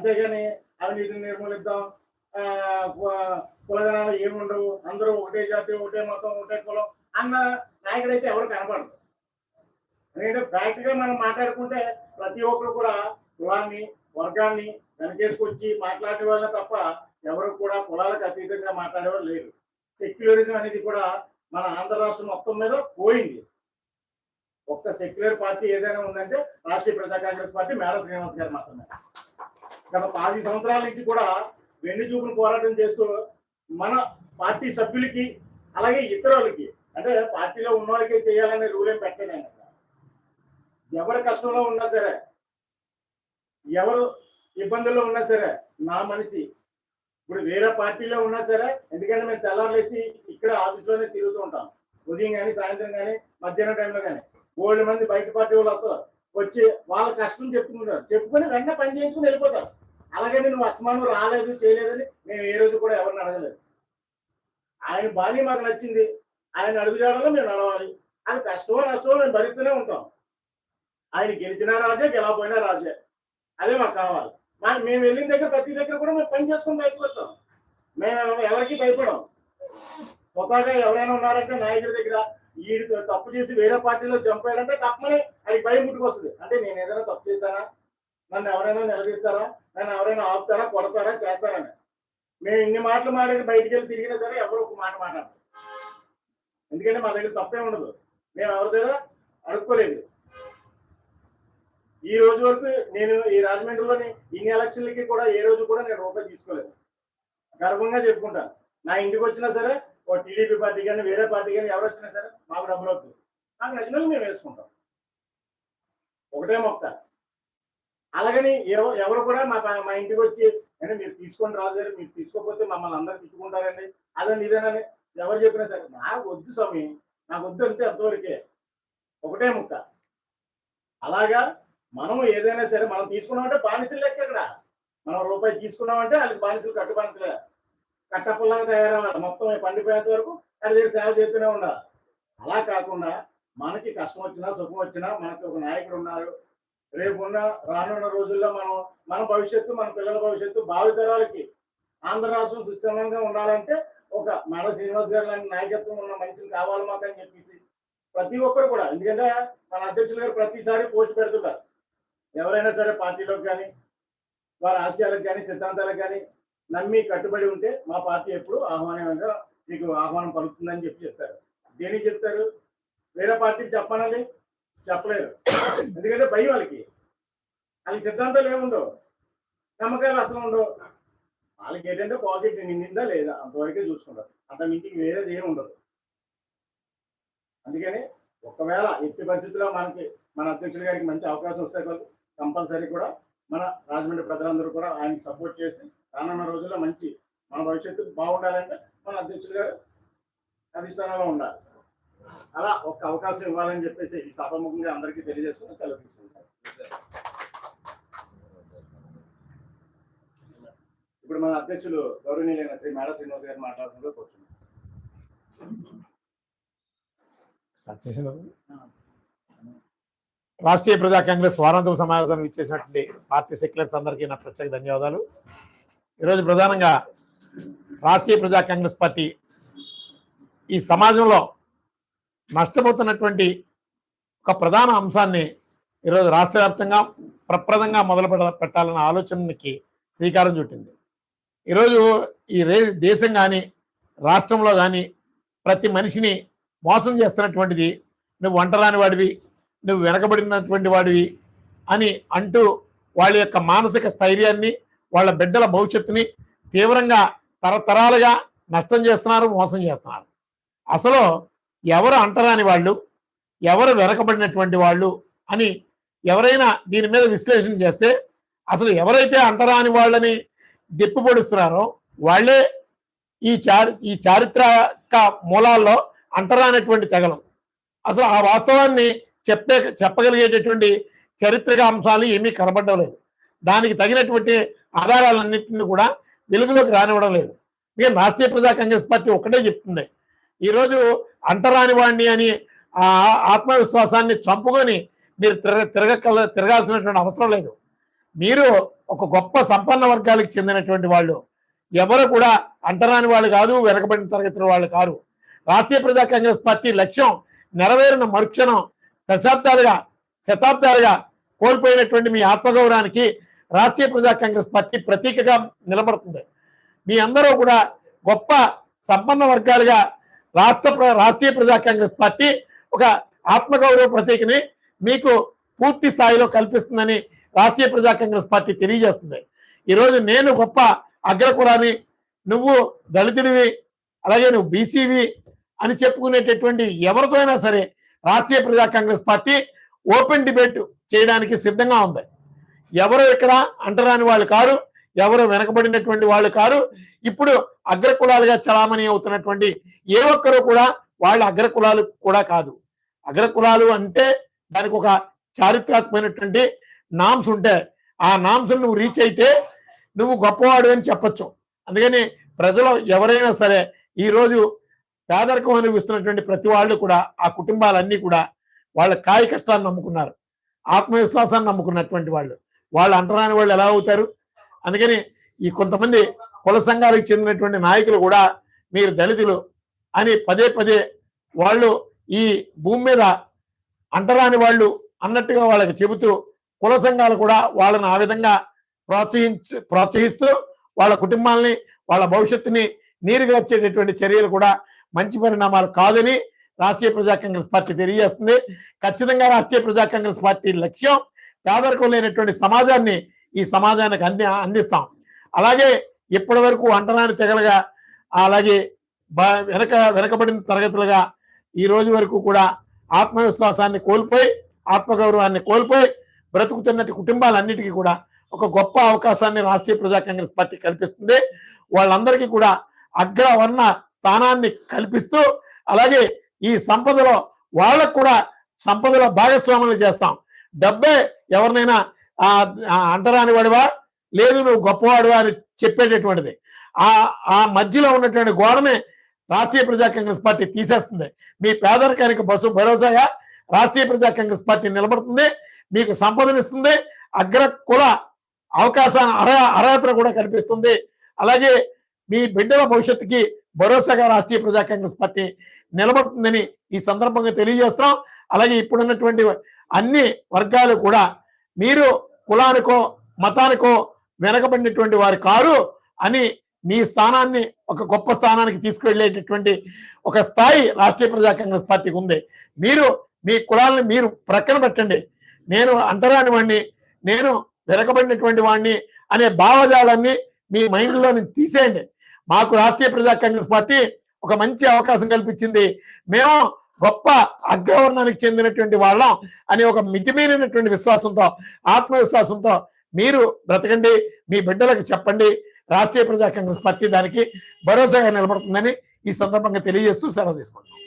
అంతేగాని అవినీతిని నిర్మూలిద్దాం. ఆ, కులగణాలు ఏముండవు. అందరూ ఒకటే జాతి ఒకటే మతం ఒకటే కులం అన్న నాయకుడైతే ఎవరు కనపడదు ఎందుకంటే ఫ్యాక్ట్గా మనం మాట్లాడుకుంటే ప్రతి ఒక్కరు కూడా కులాన్ని వర్గాన్ని వెనకేసుకొచ్చి మాట్లాడే వాళ్ళ తప్ప ఎవరు కూడా కులాలకు అతీతంగా మాట్లాడేవారు లేరు. సెక్యులరిజం అనేది కూడా మన ఆంధ్ర రాష్ట్రం మొత్తం మీద పోయింది. ఒక్క సెక్యులర్ పార్టీ ఏదైనా ఉందంటే రాష్ట్రీయ ప్రజా కాంగ్రెస్ పార్టీ మేడ శ్రీనివాస్ గారు మాత్రమే. గత పది సంవత్సరాల నుంచి కూడా వెన్ను చూపులు పోరాటం చేస్తూ మన పార్టీ సభ్యులకి అలాగే ఇతరులకి అంటే పార్టీలో ఉన్న వాళ్ళకే చేయాలనే రూల్ ఏం పెట్టలేదు ఎవరు కష్టంలో ఉన్నా సరే ఎవరు ఇబ్బందుల్లో ఉన్నా సరే నా మనిషి. ఇప్పుడు వేరే పార్టీలో ఉన్నా సరే ఎందుకంటే మేము తెల్లారులెత్తి ఇక్కడ ఆఫీస్లోనే తిరుగుతూ ఉంటాం. ఉదయం కానీ సాయంత్రం కానీ మధ్యాహ్నం టైంలో కానీ. బోల్డ్ మంది బయట పార్టీ వాళ్ళు వస్తారు. వచ్చి వాళ్ళ కష్టం చెప్పుకుంటారు చెప్పుకొని వెంటనే పని చేయించుకుని వెళ్ళిపోతారు. అలాగని నువ్వు అస్మానం రాలేదు చేయలేదని మేము ఏ రోజు కూడా ఎవరిని అడగలేదు. ఆయన బాణి మాకు నచ్చింది. ఆయన అడుగుజాడలో మేము నడవాలి. అది కష్టమో నష్టమో మేము భరిస్తూనే ఉంటాం. ఆయన గెలిచినా రాజే గెలవపోయినా రాజే. అదే మాకు కావాలి. మా మేము వెళ్ళిన దగ్గర ప్రతి దగ్గర కూడా మేము పని చేసుకుని బయటకు వస్తాం. మేము ఎవరికి భయపడం. కొత్తగా ఎవరైనా ఉన్నారంటే నాయకుడి దగ్గర ఈడు తప్పు చేసి వేరే పార్టీలో జంప్ అయ్యాడంటే తప్పని అది భయం పుట్టుకొస్తుంది అంటే నేను ఏదైనా తప్పు చేశానా? నన్ను ఎవరైనా నిలదీస్తారా? నన్ను ఎవరైనా ఆపుతారా? కొడతారా? చేస్తారని మేము ఇన్ని మాటలు మాట్లాడి బయటికి వెళ్ళి తిరిగినా సరే ఎవరు ఒక మాట మాట్లాడతారు. ఎందుకంటే మా దగ్గర తప్పే ఉండదు. మేము ఎవరి దగ్గర అడుక్కోలేదు. ఈ రోజు వరకు నేను ఈ రాజమండ్రిలోని ఇన్ని ఎలక్షన్లకి కూడా ఏ రోజు కూడా నేను రూపాయి తీసుకోలేదు. గర్వంగా చెప్పుకుంటాను నా ఇంటికి వచ్చినా సరే టీడీపీ పార్టీ కానీ వేరే పార్టీ కానీ ఎవరు వచ్చినా సరే మాకు డబ్బులు వద్దు నాకు నచ్చినవి మేము వేసుకుంటాం. ఒకటే మొక్క. అలాగని ఎవరు కూడా మా మా ఇంటికి వచ్చి అంటే మీరు తీసుకొని రాదు మీరు తీసుకోకపోతే మమ్మల్ని అందరు తిట్టుకుంటారండి. అదని ఇదేనని ఎవరు చెప్పినా సరే నాకు వద్దు స్వామి నాకు వద్దు అంతే అంతవరకే ఒకటే ముక్క. అలాగా మనము ఏదైనా సరే మనం తీసుకున్నామంటే బానిసలు లెక్క ఇక్కడ. మనం రూపాయి తీసుకున్నామంటే వాళ్ళకి బానిసలు కట్టుబానిసలే కట్టపుల్లాగా తయారవ్వాలి. మొత్తం పండిపోయేంత వరకు వాళ్ళ దగ్గర సేవ చేస్తూనే ఉండాలి. అలా కాకుండా మనకి కష్టం వచ్చినా సుఖం వచ్చినా మనకి ఒక నాయకుడు ఉన్నారు రేపు ఉన్న రానున్న రోజుల్లో మనం మన భవిష్యత్తు మన పిల్లల భవిష్యత్తు భావితరాలకి ఆంధ్ర రాష్ట్రం సుక్షమంగా ఉండాలంటే ఒక మన శ్రీనివాస్ గారు లాంటి నాయకత్వం ఉన్న మనిషిని కావాలి మాకు అని చెప్పేసి ప్రతి ఒక్కరు కూడా ఎందుకంటే మన అధ్యక్షులు గారు ప్రతిసారి పోస్ట్ పెడుతున్నారు ఎవరైనా సరే పార్టీలోకి కానీ వారి ఆశయాలకు కానీ సిద్ధాంతాలకు కానీ నమ్మి కట్టుబడి ఉంటే మా పార్టీ ఎప్పుడు ఆహ్వానంగా మీకు ఆహ్వానం పలుకుతుందని చెప్పి చెప్తారు దేనికి చెప్తారు? వేరే పార్టీకి చెప్పాలని చెప్పలేరు ఎందుకంటే భయం వాళ్ళకి. వాళ్ళకి సిద్ధాంతాలు ఏముండవు? నమ్మకాలు అసలు ఉండవు. వాళ్ళకి ఏంటంటే పాకెట్ నిండిందా లేదా? అంతవరకే చూసుకుంటారు. అంత మించి వేరేది ఏమి ఉండదు. అందుకని ఒకవేళ ఎట్టి పరిస్థితుల్లో మనకి మన అధ్యక్షుల గారికి మంచి అవకాశం వస్తే కంపల్సరీ కూడా మన రాజమండ్రి ప్రజలందరూ కూడా ఆయనకి సపోర్ట్ చేసి రానున్న రోజుల్లో మంచి మన భవిష్యత్తు బాగుండాలంటే మన అధ్యక్షులు గారు అధిష్టానంలో ఉండాలి. అలా ఒక అవకాశం ఇవ్వాలని చెప్పేసి ఈ సభాముఖంగా అందరికీ తెలియజేసుకుని సెలవు తీసుకుంటారు ఇప్పుడు మన అధ్యక్షులు గౌరవనీయులైన శ్రీ మేడ శ్రీనివాస్ గారు మాట్లాడుతుందో కూర్చున్నాం రాష్ట్రీయ ప్రజా కాంగ్రెస్ వారాంతం సమావేశానికి ఇచ్చేసినటువంటి పార్టీ సెక్యులర్స్ అందరికీ నా ప్రత్యేక ధన్యవాదాలు. ఈరోజు ప్రధానంగా రాష్ట్రీయ ప్రజా కాంగ్రెస్ పార్టీ ఈ సమాజంలో నష్టపోతున్నటువంటి ఒక ప్రధాన అంశాన్ని ఈరోజు రాష్ట్ర వ్యాప్తంగా ప్రప్రదంగా మొదలు పెట్టాలన్న ఆలోచనకి శ్రీకారం చుట్టింది. ఈరోజు ఈ రే దేశం కానీ రాష్ట్రంలో కానీ ప్రతి మనిషిని మోసం చేస్తున్నటువంటిది నువ్వు వంటరాని వాడివి నువ్వు వెనకబడినటువంటి వాడివి అని అంటూ వాళ్ళ యొక్క మానసిక స్థైర్యాన్ని వాళ్ళ బిడ్డల భవిష్యత్తుని తీవ్రంగా తరతరాలుగా నష్టం చేస్తున్నారు మోసం చేస్తున్నారు. అసలు ఎవరు అంటరాని వాళ్ళు ఎవరు వెనకబడినటువంటి వాళ్ళు అని ఎవరైనా దీని మీద విశ్లేషణ చేస్తే అసలు ఎవరైతే అంటరాని వాళ్ళని దెప్పి పొడుస్తున్నారో వాళ్ళే ఈ చారి ఈ చారిత్రక మూలాల్లో అంటరానటువంటి తెగలు. అసలు ఆ వాస్తవాన్ని చెప్పే చెప్పగలిగేటటువంటి చరిత్రక అంశాలు ఏమీ కనబడడం లేదు. దానికి తగినటువంటి ఆధారాలన్నింటినీ కూడా వెలుగులోకి రానివ్వడం లేదు. ఇక రాష్ట్రీయ ప్రజా కాంగ్రెస్ పార్టీ ఒక్కటే చెప్తుంది. ఈరోజు అంటరాని వాడిని అని ఆ ఆత్మవిశ్వాసాన్ని చంపుకొని మీరు తిరగ తిరగ తిరగాల్సినటువంటి అవసరం లేదు. మీరు ఒక గొప్ప సంపన్న వర్గాలకు చెందినటువంటి వాళ్ళు. ఎవరు కూడా అంటరాని వాళ్ళు కాదు వెనకబడిన తరగతుల వాళ్ళు కాదు రాష్ట్రీయ ప్రజా కాంగ్రెస్ పార్టీ లక్ష్యం నెరవేరిన మరుక్షణం దశాబ్దాలుగా శతాబ్దాలుగా కోల్పోయినటువంటి మీ ఆత్మగౌరవానికి రాష్ట్రీయ ప్రజా కాంగ్రెస్ పార్టీ ప్రతీకగా నిలబడుతుంది. మీ అందరూ కూడా గొప్ప సంపన్న వర్గాలుగా రాష్ట్ర ప్ర- రాష్ట్రీయ ప్రజా కాంగ్రెస్ పార్టీ ఒక ఆత్మగౌరవ ప్రతీకని మీకు పూర్తి స్థాయిలో కల్పిస్తుందని రాష్ట్రీయ ప్రజా కాంగ్రెస్ పార్టీ తెలియజేస్తుంది. ఈరోజు నేను గొప్ప అగ్రకులాన్ని నువ్వు దళితుడివి అలాగే నువ్వు బీసీవి అని చెప్పుకునేటటువంటి ఎవరితో అయినా సరే రాష్ట్రీయ ప్రజా కాంగ్రెస్ పార్టీ ఓపెన్ డిబేట్ చేయడానికి సిద్ధంగా ఉంది. ఎవరు ఇక్కడ అంటరాని వాళ్ళు కారు ఎవరు వెనకబడినటువంటి వాళ్ళు కారు. ఇప్పుడు అగ్రకులాలుగా చలామణి అవుతున్నటువంటి ఏ ఒక్కరు కూడా వాళ్ళ అగ్రకులాలు కూడా కాదు. అగ్రకులాలు అంటే దానికి ఒక చారిత్రాత్మకమైనటువంటి నామ్స్ ఉంటాయి ఆ నామ్స్ నువ్వు రీచ్ అయితే నువ్వు గొప్పవాడు అని చెప్పొచ్చు. అందుకని ప్రజలు ఎవరైనా సరే ఈరోజు పేదరికం అనుభవిస్తున్నటువంటి ప్రతి వాళ్ళు కూడా ఆ కుటుంబాలన్నీ కూడా వాళ్ళ కాయ కష్టాన్ని నమ్ముకున్నారు. ఆత్మవిశ్వాసాన్ని నమ్ముకున్నటువంటి వాళ్ళు. వాళ్ళు అంటరాని వాళ్ళు ఎలా అవుతారు? అందుకని ఈ కొంతమంది కుల సంఘాలకు చెందినటువంటి నాయకులు కూడా మీరు దళితులు అని పదే పదే వాళ్ళు ఈ భూమి మీద అంటరాని వాళ్ళు అన్నట్టుగా వాళ్ళకి చెబుతూ కుల సంఘాలు కూడా వాళ్ళని ఆ విధంగా ప్రోత్సహించు ప్రోత్సహిస్తూ వాళ్ళ కుటుంబాలని వాళ్ళ భవిష్యత్తుని నీరుగార్చేటటువంటి చర్యలు కూడా మంచి పరిణామాలు కాదని రాష్ట్రీయ ప్రజా కాంగ్రెస్ పార్టీ తెలియజేస్తుంది. ఖచ్చితంగా రాష్ట్రీయ ప్రజా కాంగ్రెస్ పార్టీ లక్ష్యం పేదరికం లేనటువంటి సమాజాన్ని ఈ సమాజానికి అంది అందిస్తాం. అలాగే ఇప్పటి వరకు అంటరాని తెగలుగా అలాగే బ- వెనక వెనకబడిన తరగతులుగా ఈ రోజు వరకు కూడా ఆత్మవిశ్వాసాన్ని కోల్పోయి ఆత్మగౌరవాన్ని కోల్పోయి బ్రతుకుతున్నటి కుటుంబాలన్నిటికీ కూడా ఒక గొప్ప అవకాశాన్ని రాష్ట్రీయ ప్రజా కాంగ్రెస్ పార్టీ కల్పిస్తుంది. వాళ్ళందరికీ కూడా అగ్రవర్ణ స్థానాన్ని కల్పిస్తూ అలాగే ఈ సంపదలో వాళ్ళకు కూడా సంపదలో భాగస్వాములు చేస్తాం. డబ్బే ఎవరినైనా ఆ అంటరాని వాడివా? లేదు నువ్వు గొప్పవాడివా అని చెప్పేటటువంటిది. ఆ ఆ మధ్యలో ఉన్నటువంటి గోడనే రాష్ట్రీయ ప్రజా కాంగ్రెస్ పార్టీ తీసేస్తుంది. మీ పేదరికానికి బస్సు భరోసాగా రాష్ట్రీయ ప్రజా కాంగ్రెస్ పార్టీ నిలబడుతుంది. మీకు సంపదనిస్తుంది. అగ్ర కుల అవకాశాన్ని అర్హ అర్హతను కూడా కనిపిస్తుంది. అలాగే మీ బిడ్డల భవిష్యత్తుకి భరోసాగా రాష్ట్రీయ ప్రజా కాంగ్రెస్ పార్టీ నిలబడుతుందని ఈ సందర్భంగా తెలియజేస్తాం అలాగే ఇప్పుడున్నటువంటి అన్ని వర్గాలు కూడా మీరు కులానికో మతానికో వెనకబడినటువంటి వారు కారు అని మీ స్థానాన్ని ఒక గొప్ప స్థానానికి తీసుకువెళ్ళేటటువంటి ఒక స్థాయి రాష్ట్రీయ ప్రజా కాంగ్రెస్ పార్టీకి ఉంది. మీరు మీ కులాలను మీరు ప్రక్కన పెట్టండి. నేను అంటరాని వాడిని నేను వెనకబడినటువంటి వాడిని అనే భావజాలాన్ని మీ మైండ్లో నుంచి తీసేయండి. మాకు రాష్ట్రీయ ప్రజా కాంగ్రెస్ పార్టీ ఒక మంచి అవకాశం కల్పించింది. మేము గొప్ప అగ్రవర్ణానికి చెందినటువంటి వాళ్ళం అనే ఒక మితిమీరినటువంటి విశ్వాసంతో ఆత్మవిశ్వాసంతో మీరు బ్రతకండి మీ బిడ్డలకు చెప్పండి. రాష్ట్రీయ ప్రజా కాంగ్రెస్ పార్టీ దానికి భరోసాగా నిలబడుతుందని ఈ సందర్భంగా తెలియజేస్తూ సెలవు తీసుకుంటాం